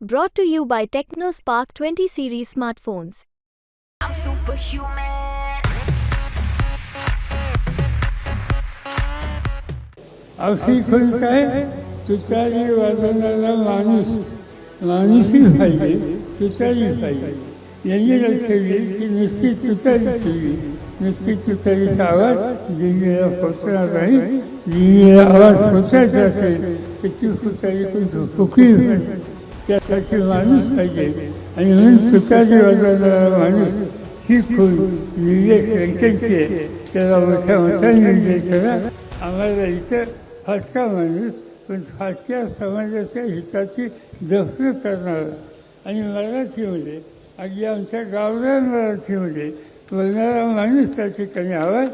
Brought to you by TechnoSpark 20 series smartphones. I'm superhuman. अवशी काय तुतारी वाजवणारा माणूस माणूसही पाहिजे तुतारी पाहिजे यांनी लक्ष येईल की नुसती तुतारी सुवी नुसती तुतारीचा आवाज दिल्लीला पोचणार नाही दिल्लीला आवाज पोचायचा असेल तर ती तुतारी पण फुकली पाहिजे त्याची माणूस पाहिजे. आणि म्हणून पिताजी वाजवणारा माणूस ही खूप निर्देश व्यंकटची आहे. त्याला मोठ्या मोठा निर्देश करा आम्हाला इथं फाटका माणूस पण फाटक्या समाजाच्या हिताची जपणूक करणारा. आणि मराठीमध्ये अगदी आमच्या गावरान मराठीमध्ये बोलणारा माणूस त्या ठिकाणी हवा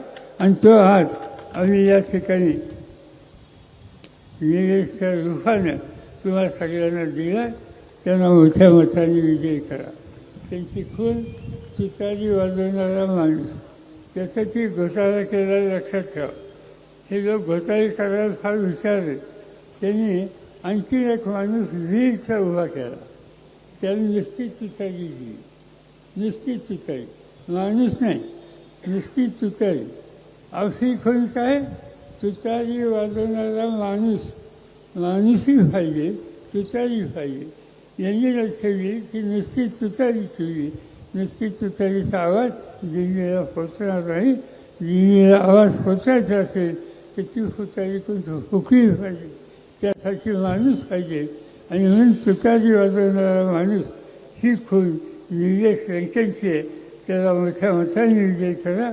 आणि तो हात आम्ही या ठिकाणी निलेशच्या रूपानं किंवा सगळ्यांना दिला त्यांना मोठ्या मताने विजय करा. त्यांची खून तुतारी वाजवणारा माणूस. त्यासाठी घोटाळा केला लक्षात ठेवा. हे लोक घोटाळे करायला फार हुशार आहेत. त्यांनी आणखी एक माणूस वीरचा उभा केला. त्याने नुसती तुतारी दिली. नुसती तुतारी. माणूस नाही नुसती तुतारी. अवशी खून काय? तुतारी वाजवणारा माणूस. माणूसही पाहिजे तुतारी पाहिजे यांनी लक्ष येईल की नुसती तुतारी सुवी नुसती तुतारीचा आवाज दिल्लीला पोचणार नाही दिल्लीला आवाज पोचायचा असेल तर ती तुतारी पण फुकली पाहिजे त्यासाठी माणूस पाहिजे आणि म्हणून तुतारी वाजवणारा माणूस ही खून निलेश व्यंकटची आहे त्याला मोठ्या मोठा निर्णय करा।